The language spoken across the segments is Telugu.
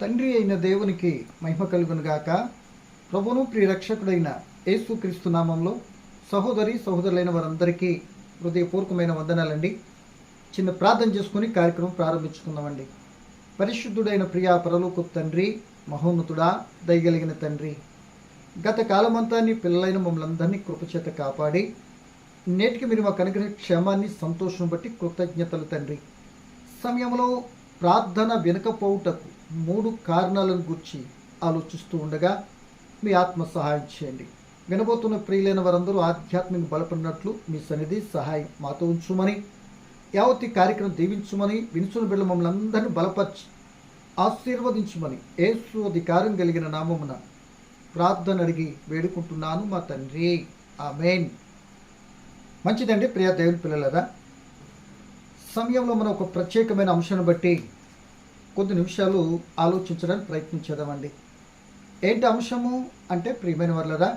తండ్రి అయిన దేవునికి మహిమ కలుగునుగాక ప్రభును ప్రియరక్షకుడైన యేసుక్రీస్తు నామంలో సహోదరి సహోదరులైన వారందరికీ హృదయపూర్వకమైన వందనాలండి. చిన్న ప్రార్థన చేసుకుని కార్యక్రమం ప్రారంభించుకుందామండి. పరిశుద్ధుడైన ప్రియా పరలోకు తండ్రి మహోన్నతుడా దయగలిగిన తండ్రి గత కాలమంతా నీ పిల్లలైన మమ్మల్ని అందరినీ కృపచేత కాపాడి నేటికి మీరు మాకు అనుగ్రహ క్షేమాన్ని సంతోషం బట్టి కృతజ్ఞతలు తండ్రి. సమయంలో ప్రార్థన వినకపోవుటకు మూడు కారణాలను గురించి ఆలోచిస్తూ ఉండగా మీ ఆత్మ సహాయం చేయండి. వినబోతున్న ప్రియులైన వారందరూ ఆధ్యాత్మిక బలపడినట్లు మీ సన్నిధి సహాయం మాతో ఉంచుమని యావతి కార్యక్రమం దీవించుమని వినుసుని బిడ్డ మమ్మల్ని అందరినీ బలపరిచి ఆశీర్వదించుమని ఏసు అధికారం కలిగిన నామమున ప్రార్థన అడిగి వేడుకుంటున్నాను మా తండ్రి. ఆ మెయిన్ మంచిదండి ప్రియ దేవుని పిల్లలరా. సమయంలో మనం ఒక ప్రత్యేకమైన అంశాన్ని బట్టి కొద్ది నిమిషాలు ఆలోచించడానికి ప్రయత్నించేదామండి ఏంటి అంశము? అంటే ప్రియమైన వాళ్ళరా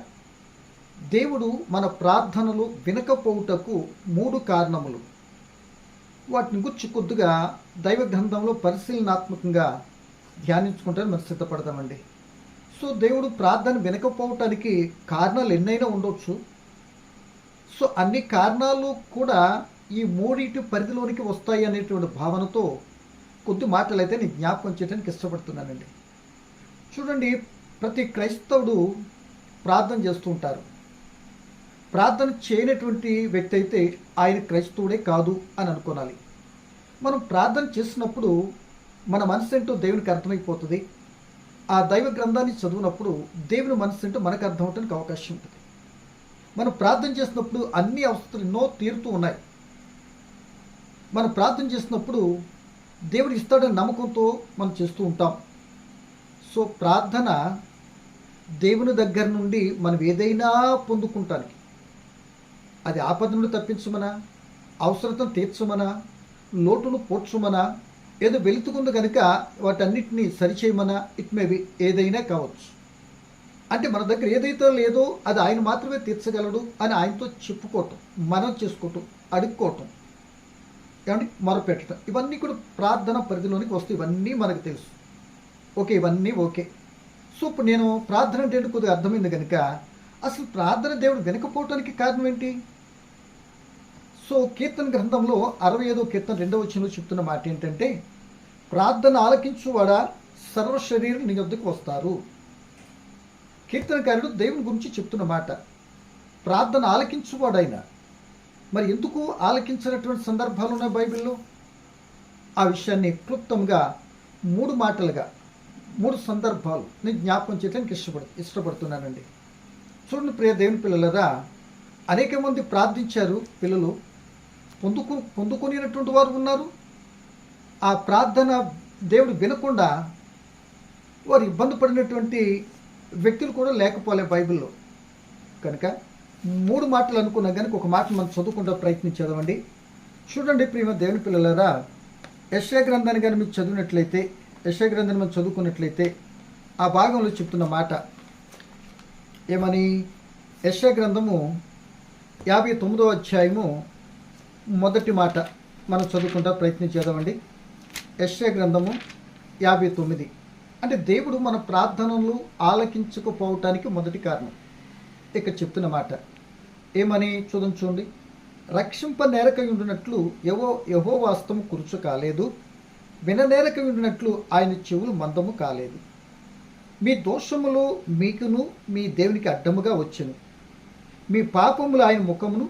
దేవుడు మన ప్రార్థనలు వినకపోవుటకు మూడు కారణములు. వాటిని గుర్చి కొద్దిగా దైవ గ్రంథంలో పరిశీలనాత్మకంగా ధ్యానించుకుంటే మనం సిద్ధపడతామండి. సో దేవుడు ప్రార్థన వినకపోవటానికి కారణాలు ఎన్నైనా ఉండొచ్చు. సో అన్ని కారణాలు కూడా ఈ మూడింటి పరిధిలోనికి వస్తాయి అనేటువంటి భావనతో కొద్ది మాటలు అయితే నేను జ్ఞాపకం చేయడానికి ఇష్టపడుతున్నానండి. చూడండి ప్రతి క్రైస్తవుడు ప్రార్థన చేస్తూ ఉంటారు. ప్రార్థన చేయనటువంటి వ్యక్తి అయితే ఆయన క్రైస్తవుడే కాదు అని అనుకోనాలి. మనం ప్రార్థన చేసినప్పుడు మన మనసు ఏంటో దేవునికి అర్థమైపోతుంది. ఆ దైవ గ్రంథాన్ని చదివినప్పుడు దేవుని మనసు ఏంటో మనకు అర్థం అవడానికి అవకాశం ఉంటుంది. మనం ప్రార్థన చేసినప్పుడు అన్ని అవసరాలు ఎన్నో తీరుతూ ఉన్నాయి. మనం ప్రార్థన చేసినప్పుడు దేవుడు ఇస్తాడని నమ్మకంతో మనం చేస్తూ ఉంటాం. సో ప్రార్థన దేవుని దగ్గర నుండి మనం ఏదైనా పొందుకుంటానికి. అది ఆపద నుండి తప్పించమనా? అవసరతను తీర్చమనా? లోటును పోడ్చమనా? ఏదో వెలుతుకుంది కనుక వాటన్నిటిని సరిచేయమనా? ఇట్ మే బి ఏదైనా కావచ్చు. అంటే మన దగ్గర ఏదైతే లేదో అది ఆయన మాత్రమే తీర్చగలడు అని ఆయనతో చెప్పుకోవటం మనం చేసుకోవటం అడుక్కోవటం. ఏమంటే మొరపెట్టడం. ఇవన్నీ కూడా ప్రార్థన పరిధిలోనికి వస్తాయి ఇవన్నీ మనకు తెలుసు. ఓకే ఇవన్నీ ఓకే. సో ఇప్పుడు నేను ప్రార్థన అంటే కొద్దిగా అర్థమైంది కనుక అసలు ప్రార్థన దేవుడు వినకపోవటానికి కారణం ఏంటి? సో కీర్తన గ్రంథంలో అరవై ఐదో కీర్తన రెండవ వచనంలో చెప్తున్న మాట ఏంటంటే ప్రార్థన ఆలకించువాడ? సర్వ శరీరం నీ వద్దకు వస్తారు. కీర్తనకారుడు దేవుని గురించి చెప్తున్న మాట. ప్రార్థన ఆలకించువాడైనా మరి ఎందుకు ఆలకించినటువంటి సందర్భాలు ఉన్నాయి బైబిల్లో? ఆ విషయాన్ని క్లుప్తంగా మూడు మాటలుగా మూడు సందర్భాలు నేను జ్ఞాపకం చేయడానికి ఇష్టపడు ఇష్టపడుతున్నానండి. చూడండి ప్రియ దేవుని పిల్లలరా అనేక మంది ప్రార్థించారు పిల్లలు. పొందుకు పొందుకునేటువంటి వారు ఉన్నారు. ఆ ప్రార్థన దేవుడు వినకుండా వారు ఇబ్బంది పడినటువంటి వ్యక్తులు కూడా లేకపోలే బైబిల్లో. కనుక మూడు మాటలు అనుకున్నా కనుక ఒక మాట మనం చదువుకుంటా ప్రయత్నించేదామండి చూడండి ప్రియమ దేవుని పిల్లలారా యశ్యా గ్రంథాన్ని కానీ మీకు చదివినట్లయితే యశ్యా గ్రంథాన్ని మనం చదువుకున్నట్లయితే ఆ భాగంలో చెప్తున్న మాట ఏమని? యశ్యా గ్రంథము యాభై తొమ్మిదో అధ్యాయము మొదటి మాట మనం చదువుకుంటా ప్రయత్నించేదామండి యశ్యా గ్రంథము యాభై తొమ్మిది. అంటే దేవుడు మన ప్రార్థనలు ఆలకించకపోవటానికి మొదటి కారణం. ఇక్కడ చెప్తున్న మాట ఏమని చూద్దాం చూడండి. రక్షింప నేరకై ఉండినట్లు ఎవో యహో వాస్తము కురుచు కాలేదు. విననేరకై ఉండినట్లు ఆయన చెవులు మందము కాలేదు. మీ దోషములు మీకును మీ దేవునికి అడ్డముగా వచ్చెను. మీ పాపములు ఆయన ముఖమును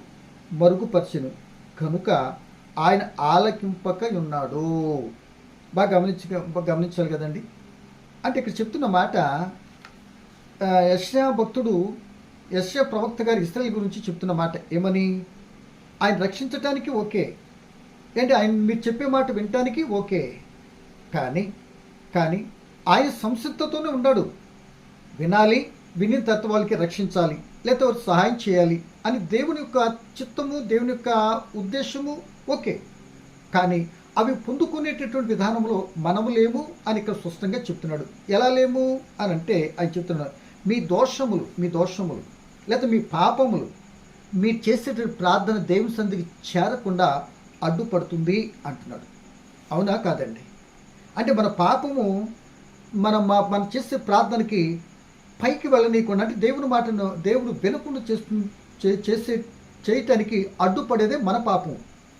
మరుగుపరచెను. కనుక ఆయన ఆలకింపక ఉన్నాడు. బాగా గమనించ గమనించాలి కదండి. అంటే ఇక్కడ చెప్తున్న మాట ఆ, భక్తుడు యశ్యా ప్రవక్త గారు ఇస్రాయల్ గురించి చెప్తున్న మాట ఏమని? ఆయన రక్షించటానికి ఓకే. ఏంటి ఆయన మీరు చెప్పే మాట వినటానికి ఓకే. కానీ కానీ ఆయన సంసిద్ధతోనే ఉన్నాడు. వినాలి విని తత్వాలకి రక్షించాలి లేకపోతే సహాయం చేయాలి అని దేవుని యొక్క చిత్తము దేవుని యొక్క ఉద్దేశము ఓకే. కానీ అవి పొందుకునేటటువంటి విధానంలో మనము లేము అని ఇక్కడ స్పష్టంగా చెప్తున్నాడు. ఎలా లేము అని అంటే ఆయన చెప్తున్నాడు మీ దోషములు మీ దోషములు లేదా మీ పాపములు మీరు చేసేటువంటి ప్రార్థన దేవుని సందికి చేరకుండా అడ్డుపడుతుంది అంటున్నాడు. అవునా కాదండి? అంటే మన పాపము మనం మా మనం చేసే ప్రార్థనకి పైకి వెళ్ళనీయకుండా అంటే దేవుని మాటను దేవుడు వినకుండా చేస్తు చే- చేసే చేయటానికి అడ్డుపడేదే మన పాపం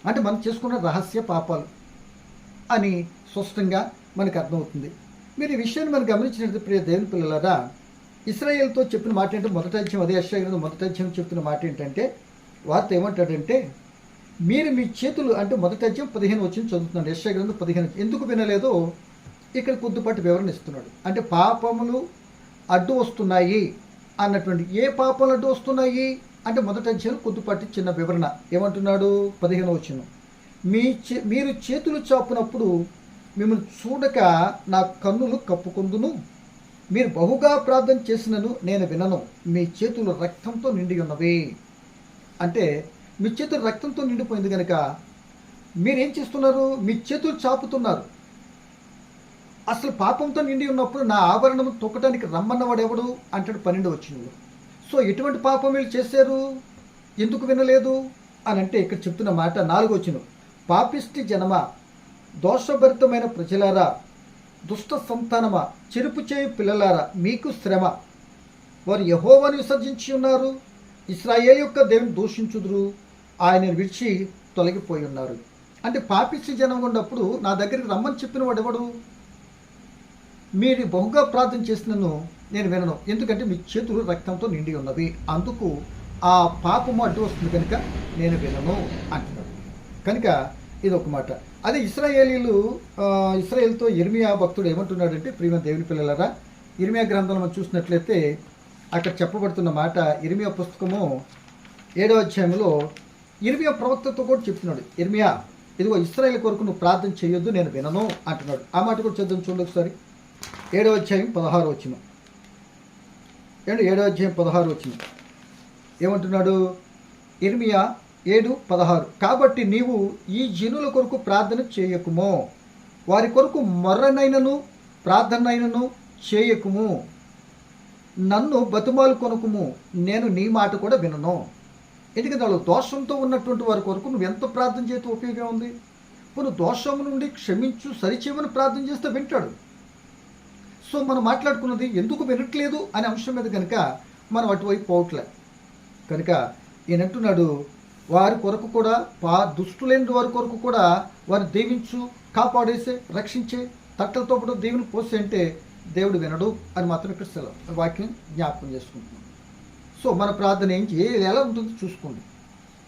అంటే మనం చేసుకున్న రహస్య పాపాలు అని స్పష్టంగా మనకు అర్థమవుతుంది. మీరు ఈ విషయాన్ని మనం గమనించినట్టు ప్రియ దేవుని పిల్లలరా ఇస్రాయేల్తో చెప్పిన మాట ఏంటంటే మొదటి అధ్యయం అదే అశ్వగ్రంథం మొదటి అధ్యయం చెప్తున్న మాట ఏంటంటే వార్త ఏమంటాడంటే మీరు మీ చేతులు అంటే మొదటి అధ్యయం పదిహేను వచ్చింది చదువుతున్నాడు యశ్వగ్రంథం పదిహేను ఎందుకు వినలేదో ఇక్కడ కొద్దిపాటి వివరణ ఇస్తున్నాడు. అంటే పాపములు అడ్డు వస్తున్నాయి అన్నటువంటి ఏ పాపాలు అడ్డు వస్తున్నాయి? అంటే మొదటి అధ్యాయం కొద్దిపాటి చిన్న వివరణ. ఏమంటున్నాడు? పదిహేను వచ్చిన మీ చే మీరు చేతులు చాపునప్పుడు మిమ్మల్ని చూడక నా కన్నులు కప్పుకుందును. మీరు బహుగా ప్రార్థన చేసినను నేను వినను. మీ చేతులు రక్తంతో నిండి ఉన్నవి అంటే మీ చేతులు రక్తంతో నిండిపోయింది కనుక మీరేం చేస్తున్నారు? మీ చేతులు చాపుతున్నారు. అసలు పాపంతో నిండి ఉన్నప్పుడు నా ఆభరణం తొక్కడానికి రమ్మన్నవాడు ఎవడు అంటాడు పన్నెండు వచ్చింది సో ఎటువంటి పాపం వీళ్ళు చేశారు? ఎందుకు వినలేదు? అని అంటే ఇక్కడ చెప్తున్న మాట నాలుగు వచ్చిన పాపిష్టి జనమ దోషభరితమైన ప్రజలారా దుష్ట సంతానమా? చెరుపు చేయు పిల్లలారా మీకు శ్రమ. వారు యహోవాని విసర్జించి ఉన్నారు. ఇస్రాయేల్ యొక్క దేవుని దూషించుదురు. ఆయన విడిచి తొలగిపోయి ఉన్నారు. అంటే పాపిష్టి జనం ఉన్నప్పుడు నా దగ్గరికి రమ్మని చెప్పిన వాడు ఎవడు? మీరు బహుగా ప్రార్థన చేసినను నేను వినను. ఎందుకంటే మీ చేతులు రక్తంతో నిండి ఉన్నవి. అందుకు ఆ పాపము అడ్డు వస్తుంది కనుక నేను వినను అంటున్నాడు. కనుక ఇది ఒక మాట. అదే ఇస్రాయేలీలు ఇస్రాయేల్తో ఇర్మియా భక్తుడు ఏమంటున్నాడంటే ప్రియమ దేవుని పిల్లలరా ఇర్మియా గ్రంథంలో మనం చూసినట్లయితే అక్కడ చెప్పబడుతున్న మాట ఇర్మియా పుస్తకము ఏడో అధ్యాయంలో ఇర్మియా ప్రవక్తతో కూడా చెప్తున్నాడు. ఇర్మియా ఇదిగో ఇస్రాయేల్ కొరకు నువ్వు ప్రార్థన చేయొద్దు నేను వినను అంటున్నాడు. ఆ మాట కూడా చూద్దాం చూడండి ఒకసారి. ఏడో అధ్యాయం పదహారు వచ్చిన. ఏడు ఏడవ అధ్యాయం పదహారు వచ్చిన. ఏమంటున్నాడు? ఇర్మియా ఏడు పదహారు. కాబట్టి నీవు ఈ జనుల కొరకు ప్రార్థన చేయకుము. వారి కొరకు మర్రనైనను ప్రార్థనైనను చేయకుము. నన్ను బతుమాలు కొనుకుము. నేను నీ మాట కూడా వినను. ఎందుకంటే వాళ్ళు దోషంతో ఉన్నటువంటి వారి కొరకు నువ్వు ఎంత ప్రార్థన చేస్తే ఉపయోగం ఉంది? నువ్వు దోషం నుండి క్షమించు సరిచేయమని ప్రార్థన చేస్తే వింటాడు. సో మనం మాట్లాడుకున్నది ఎందుకు వినట్లేదు అనే అంశం మీద కనుక మనం అటువైపు పోవట్లే. కనుక ఈయనంటున్నాడు వారి కొరకు కూడా పా దుష్టులేని వారి కొరకు కూడా వారు దీవించు కాపాడేసే రక్షించే తట్టలతో పాటు దేవుని పోసి అంటే దేవుడు వినడు అని మాత్రం ఇక్కడ సెలవు వాక్యం జ్ఞాపకం చేసుకుంటున్నాం. సో మన ప్రార్థన ఏం ఏ ఎలా ఉంటుందో చూసుకోండి.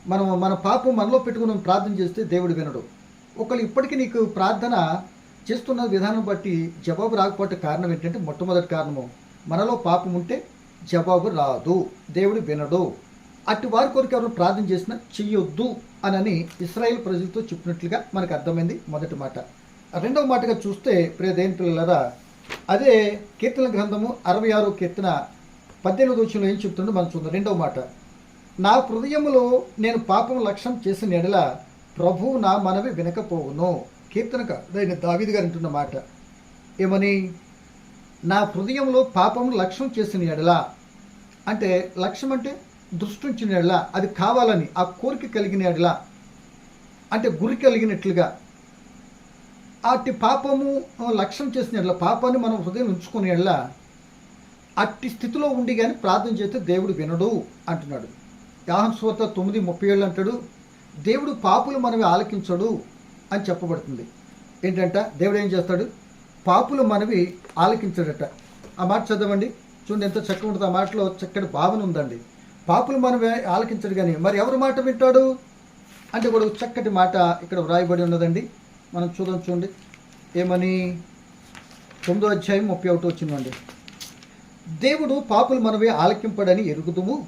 మనం మన పాపం మనలో పెట్టుకుని ప్రార్థన చేస్తే దేవుడు వినడు. ఒకళ్ళు ఇప్పటికీ నీకు ప్రార్థన చేస్తున్న విధానం బట్టి జవాబు రాకపోతే కారణం ఏంటంటే మొట్టమొదటి కారణము మనలో పాపం ఉంటే జవాబు రాదు. దేవుడు వినడు. అటు వారి కొరకు ఎవరు ప్రార్థన చేసినా చెయ్యొద్దు అనని ఇస్రాయేల్ ప్రజలతో చెప్పినట్లుగా మనకు అర్థమైంది మొదటి మాట. రెండవ మాటగా చూస్తే ప్రియ పిల్లలరా అదే కీర్తన గ్రంథము అరవై ఆరో కీర్తన పద్దెనిమిది వచ్చిన ఏం చెప్తుండో మనం చూద్దాం. రెండవ మాట. నా హృదయములో నేను పాపం లక్ష్యం చేసిన ఎడల ప్రభువు నా మనవి వినకపోవును. కీర్తనక దాని దావిది గారు అంటున్న మాట. ఏమని? నా హృదయంలో పాపం లక్ష్యం చేసిన ఎడల. అంటే లక్ష్యం అంటే దృష్టించిన అది కావాలని ఆ కోరిక కలిగిన ఎడల అంటే గురి కలిగినట్లుగా అట్టి పాపము లక్ష్యం చేసిన ఎడల పాపాన్ని మనం హృదయం ఉంచుకునే అట్టి స్థితిలో ఉండి కానీ ప్రార్థన చేస్తే దేవుడు వినడు అంటున్నాడు. యాహన్ తొమ్మిది ముప్పై ఏళ్ళు అంటాడు దేవుడు పాపులు మనవి ఆలకించడు అని చెప్పబడుతుంది. ఏంటంట? దేవుడు ఏం చేస్తాడు? పాపులు మనవి ఆలకించడట. ఆ మాట చదవండి. చూడండి ఎంత చక్కగా ఉంటుంది ఆ మాటలో చక్కటి భావన ఉందండి. పాపులు మనం ఆలకించడు కానీ మరి ఎవరి మాట వింటాడు? అంటే కూడా ఒక చక్కటి మాట ఇక్కడ వ్రాయబడి ఉన్నదండి. మనం చూద్దాం చూడండి. ఏమని? తొమ్మిదో అధ్యాయం ముప్పై ఒకటి వచ్చిందండి దేవుడు పాపులు మనవే ఆలకింపడని ఎరుగుదుము.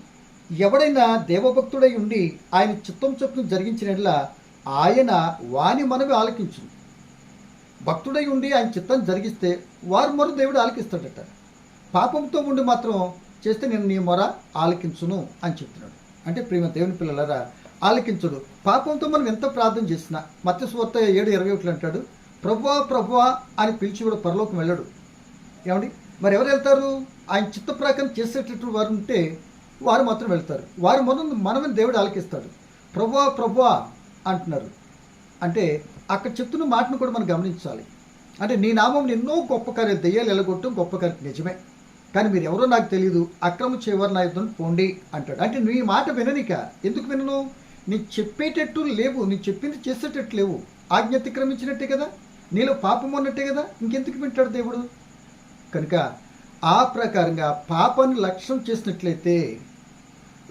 ఎవడైనా దేవభక్తుడై ఉండి ఆయన చిత్తం చొప్పున జరిగించినట్లా ఆయన వాని మనవి ఆలకించు భక్తుడై ఉండి ఆయన చిత్తం జరిగిస్తే వారు మరో దేవుడు ఆలకిస్తాడట. పాపంతో ఉండి మాత్రం చేస్తే నేను నీ మొర ఆలకించును అని చెప్తున్నాడు. అంటే ప్రేమ దేవుని పిల్లలరా ఆలకించుడు. పాపంతో మనం ఎంత ప్రార్థన చేసినా మత్స్యస్వార్త ఏడు ఇరవై ఒకటి అంటాడు ప్రభువా ప్రభువా అని పిలిచి కూడా పరలోకం వెళ్ళడు. ఏమండి? మరి ఎవరు వెళ్తారు? ఆయన చిత్త ప్రకారం చేసేటట్టు వారు ఉంటే వారు మాత్రం వెళ్తారు. వారు మనం మనమని దేవుడు ఆలకిస్తాడు. ప్రభువా ప్రభువా అంటున్నారు. అంటే అక్కడ చెప్తున్న మాటను కూడా మనం గమనించాలి. అంటే నీ నామం ఎన్నో గొప్ప కార్యాలు దెయ్యాలు ఎలగొట్టడం గొప్ప కార్యం. నిజమే. కానీ మీరు ఎవరో నాకు తెలియదు అక్రమ చేయవారు నా యుద్ధం పోండి అంటాడు. అంటే నీ మాట విననిక ఎందుకు వినను? నీ చెప్పేటట్టు లేవు నీ చెప్పింది చేసేటట్టు లేవు. ఆజ్ఞ అతిక్రమించినట్టే కదా? నీలో పాపం ఉన్నట్టే కదా? ఇంకెందుకు వింటాడు దేవుడు? కనుక ఆ ప్రకారంగా పాపాన్ని లక్ష్యం చేసినట్లయితే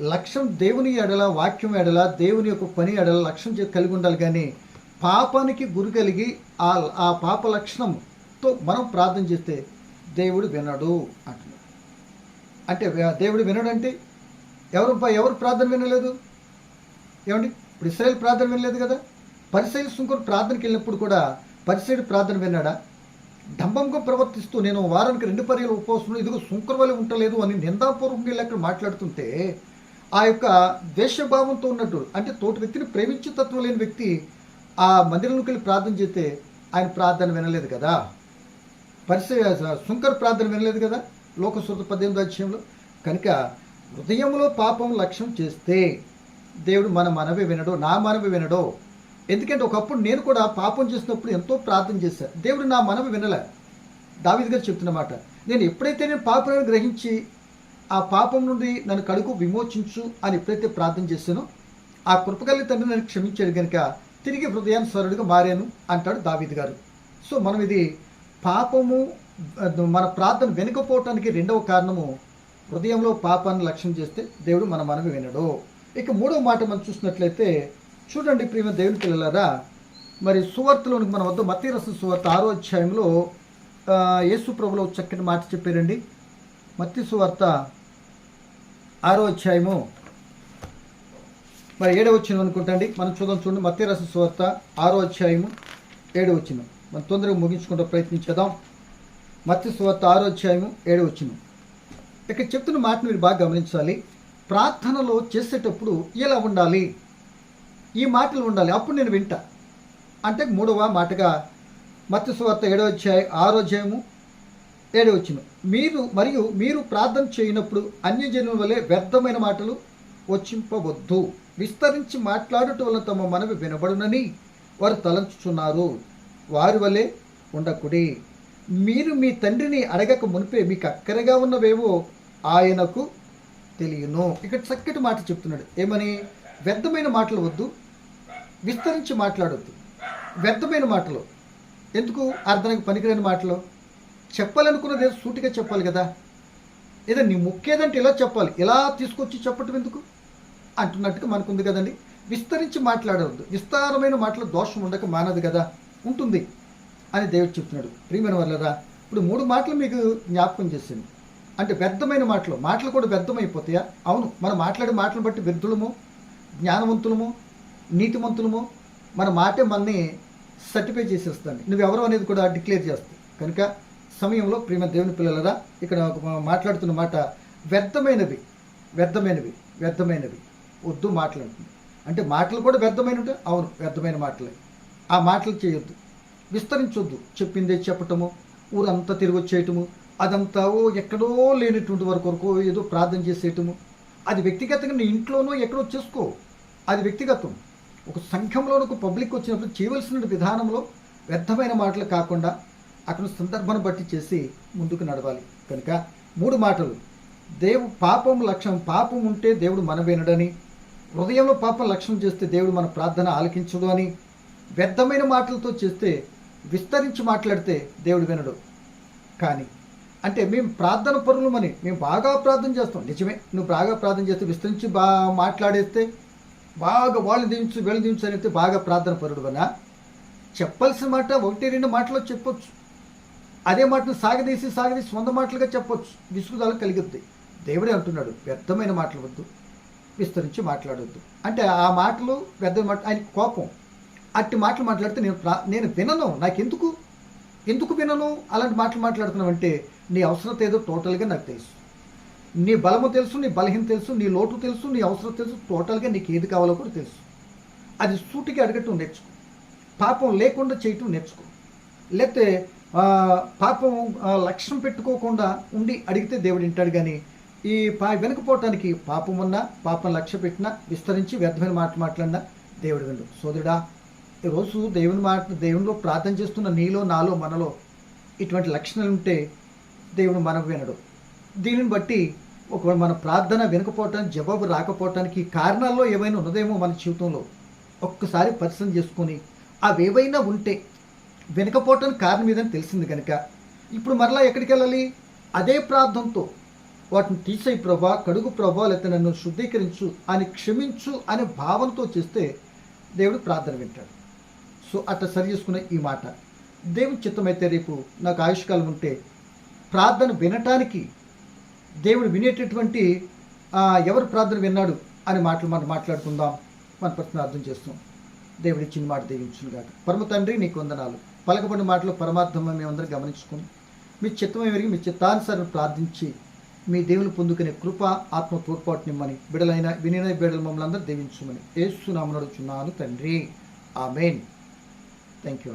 లక్ష్యం దేవుని ఎడల వాక్యం ఎడల దేవుని యొక్క పని ఎడల లక్ష్యం చే- కలిగి ఉండాలి కానీ పాపానికి గురి కలిగి ఆ ఆ పాప లక్షణంతో మనం ప్రార్థన చేస్తే దేవుడు వినడు అంటున్నాడు. అంటే దేవుడు వినడంటే ఎవరు ఎవరు ప్రార్థన వినలేదు? ఏమండి? ఇప్పుడు ఇస్రాయల్ ప్రార్థన వినలేదు కదా? పరిసైలు సుంకరు ప్రార్థనకి వెళ్ళినప్పుడు కూడా పరిసైడు ప్రార్థన విన్నాడా? డంబంగా ప్రవర్తిస్తూ నేను వారానికి రెండు పర్యాలు ఉపవాసం ఇదిగో సుంకర వల్ల ఉండలేదు అని నిందాపూర్వకంగా వెళ్ళి అక్కడ మాట్లాడుతుంటే ఆ యొక్క ద్వేషభావంతో ఉన్నట్టు అంటే తోటి వ్యక్తిని ప్రేమించే తత్వం లేని వ్యక్తి ఆ మందిరంలోకి వెళ్ళి ప్రార్థన చేస్తే ఆయన ప్రార్థన వినలేదు కదా? పరిసయ సుంకర్ ప్రార్థన వినలేదు కదా? లోకశృత పద్దెనిమిది అధ్యాయంలో కనుక హృదయంలో పాపం లక్ష్యం చేస్తే దేవుడు మన మనవి వినడో నా మనవి వినడో. ఎందుకంటే ఒకప్పుడు నేను కూడా పాపం చేసినప్పుడు ఎంతో ప్రార్థన చేశాను దేవుడు నా మనవి వినలే. దావిద్ గారు చెప్తున్నమాట నేను ఎప్పుడైతే నేను పాపాలను గ్రహించి ఆ పాపం నుండి నన్ను కడుగు విమోచించు అని ఎప్పుడైతే ప్రార్థన చేశానో ఆ కృపగల్లి తండ్రి నన్ను క్షమించాడు కనుక తిరిగి హృదయానుసరుడిగా మారాను అంటాడు దావిద్ గారు. సో మనం ఇది పాపము మన ప్రార్థన వెనుకపోవటానికి రెండవ కారణము హృదయంలో పాపాన్ని లక్ష్యం చేస్తే దేవుడు మన మనవి వినడు. ఇక మూడవ మాట మనం చూసినట్లయితే చూడండి ప్రియమ దేవుని పిల్లలారా మరి సువార్తలోనికి మన వద్ద మతీరస సువార్త ఆరో అధ్యాయంలో యేసు ప్రభులో చక్కటి మాట చెప్పారండి. మత్తి సువార్త ఆరో అధ్యాయము. మరి ఏడవ వచ్చిన అనుకుంటండి. మనం చూద్దాం చూడండి. మత్తిరస సువార్త ఆరో అధ్యాయము ఏడవ వచ్చిన మనం తొందరగా ముగించుకుంటూ ప్రయత్నించేద్దాం. మత్స్య సువార్త ఆరో అధ్యాయము ఏడవ వచ్చిన ఇక్కడ చెప్తున్న మాట మీరు బాగా గమనించాలి. ప్రార్థనలో చేసేటప్పుడు ఇలా ఉండాలి. ఈ మాటలు ఉండాలి. అప్పుడు నేను వింటా. అంటే మూడవ మాటగా మత్తి సువార్త ఏడవ అధ్యాయం ఆరోధ్యాయము ఏడో వచ్చిన మీరు మరియు మీరు ప్రార్థన చేయనప్పుడు అన్యజనుల వలె వ్యర్థమైన మాటలు వచ్చింపవద్దు విస్తరించి మాట్లాడటం వల్ల తమ మనవి వినబడునని వారు తలంచుచున్నారు. వారి వలె ఉండకుడి. మీరు మీ తండ్రిని అడగక మునిపే మీకు అక్కరగా ఉన్నవేవో ఆయనకు తెలియను. ఇక్కడ చక్కటి మాట చెప్తున్నాడు. ఏమని? వ్యర్థమైన మాటలు వద్దు. విస్తరించి మాట్లాడొద్దు. వ్యర్థమైన మాటలు. ఎందుకు? అర్థానికి పనికిరాని మాటలు. చెప్పాలనుకున్నది ఏదో సూటిగా చెప్పాలి కదా. ఏదో నీ ముక్కేదంటే ఇలా చెప్పాలి. ఇలా తీసుకొచ్చి చెప్పటం ఎందుకు? అంటున్నట్టుగా మనకుంది కదండి. విస్తరించి మాట్లాడవద్దు విస్తారమైన మాటలు దోషం ఉండక మానదు కదా. ఉంటుంది అని దేవుడు చెప్తున్నాడు. ప్రియమైన వల్లరా ఇప్పుడు మూడు మాటలు మీకు జ్ఞాపకం చేసింది అంటే వ్యర్థమైన మాటలు మాటలు కూడా వ్యర్థమైపోతాయా? అవును మనం మాట్లాడే మాటలు బట్టి వ్యర్థులము జ్ఞానవంతులము నీతిమంతులము మన మాటే మనని సర్టిఫై చేసేస్తుంది. నువ్వెవరు అనేది కూడా డిక్లేర్ చేస్తాయి కనుక సమయంలో ప్రియమ దేవుని పిల్లలరా ఇక్కడ మాట్లాడుతున్న మాట వ్యర్థమైనవి వ్యర్థమైనవి వ్యర్థమైనవి. వద్దు మాట్లాడుతుంది అంటే మాటలు కూడా వ్యర్థమైనవి అవును వ్యర్థమైన మాటలే. ఆ మాటలు చేయొద్దు. విస్తరించొద్దు. చెప్పిందే చెప్పటము ఊరంతా తిరిగి వచ్చేయటము అదంతా ఓ ఎక్కడో లేనటువంటి వరకు వరకు ఏదో ప్రార్థన చేసేయటము. అది వ్యక్తిగతంగా నీ ఇంట్లోనో ఎక్కడో చేసుకో. అది వ్యక్తిగతం. ఒక సంఘంలో ఒక పబ్లిక్ వచ్చినప్పుడు చేయవలసిన విధానంలో వ్యర్థమైన మాటలు కాకుండా అక్కడ సందర్భాన్ని బట్టి చేసి ముందుకు నడవాలి. కనుక మూడు మాటలు. దేవు పాపం లక్ష్యం పాపం ఉంటే దేవుడు మన వినడని హృదయంలో పాపం లక్ష్యం చేస్తే దేవుడు మన ప్రార్థన ఆలకించడు అని వ్యర్థమైన మాటలతో చేస్తే విస్తరించి మాట్లాడితే దేవుడు వినడు. కానీ అంటే మేము ప్రార్థన పరులమని మేము బాగా ప్రార్థన చేస్తాం. నిజమే నువ్వు బాగా ప్రార్థన చేస్తే విస్తరించి బా మాట్లాడేస్తే బాగా వాళ్ళు దించు వీళ్ళు దించు అని అయితే బాగా ప్రార్థన పరుడు అనా చెప్పాల్సిన మాట ఒకటి రెండు మాటలో చెప్పొచ్చు. అదే మాటను సాగదీసి సాగదీసి వంద మాటలుగా చెప్పొచ్చు. విసుగుదల కలిగిద్ది. దేవుడే అంటున్నాడు వ్యర్థమైన మాటలు వద్దు విస్తరించి మాట్లాడొద్దు. అంటే ఆ మాటలు వ్యర్థమైన మాట ఆయన కోపం. అట్టి మాటలు మాట్లాడితే నేను ప్రా నేను వినను. నాకెందుకు? ఎందుకు వినను? అలాంటి మాటలు మాట్లాడుతున్నావు అంటే నీ అవసరత ఏదో టోటల్గా నాకు తెలుసు. నీ బలము తెలుసు నీ బలహీన తెలుసు నీ లోటు తెలుసు నీ అవసరం తెలుసు టోటల్గా నీకు ఏది కావాలో కూడా తెలుసు. అది సూటికి అడగటం నేర్చుకో. పాపం లేకుండా చేయటం నేర్చుకో. లేకపోతే పాపం లక్ష్యం పెట్టుకోకుండా ఉండి అడిగితే దేవుడు వింటాడు కానీ ఈ పా వెనుకపోవటానికి పాపం ఉన్నా పాపం లక్ష్య పెట్టినా విస్తరించి వ్యర్థమైన మాట మాట్లాడినా దేవుడు విండు సోదరుడా ఈరోజు దేవుని మాట దేవునిలో ప్రార్థన చేస్తున్న నీలో నాలో మనలో ఇటువంటి లక్షణాలు ఉంటే దేవుడు మనం వినడు. దీనిని బట్టి ఒకవేళ మన ప్రార్థన వినకపోవటానికి జవాబు రాకపోవటానికి కారణాల్లో ఏమైనా ఉన్నదేమో మన జీవితంలో ఒక్కసారి పరిశ్రమ చేసుకొని అవేవైనా ఉంటే వినకపోవటానికి కారణం ఏదని తెలిసింది కనుక ఇప్పుడు మరలా ఎక్కడికి వెళ్ళాలి? అదే ప్రార్థనతో వాటిని తీసేయి ప్రభా కడుగు ప్రభా లేకపోతే నన్ను శుద్ధీకరించు అని క్షమించు అనే భావంతో చేస్తే దేవుడు ప్రార్థన వింటాడు. సో అట్లా సరి చేసుకునే ఈ మాట. దేవుని చిత్తమైతే రేపు నాకు ఆయుష్కాలం ఉంటే ప్రార్థన వినటానికి దేవుడు వినేటటువంటి ఎవరు ప్రార్థన విన్నాడు అనే మాటలు మనం మాట్లాడుకుందాం. మన ప్రశ్న అర్థం చేస్తాం. దేవుడి ఇచ్చిన మాట దీవించును కాక పరమ తండ్రి నీకు వందనాలు. పలకబడిన మాటలు పరమార్థం మేమందరం గమనించుకుని మీ చిత్తమే విరిగి మీ చిత్తానుసారం ప్రార్థించి మీ దేవుని పొందుకునే కృప ఆత్మ తోడ్పాటు నిమ్మని బిడలైన వినిన బిడల మమ్మల్ని అందరూ దీవించమని ఏసునామను చున్నాను తండ్రి. ఆమెన్. Thank you.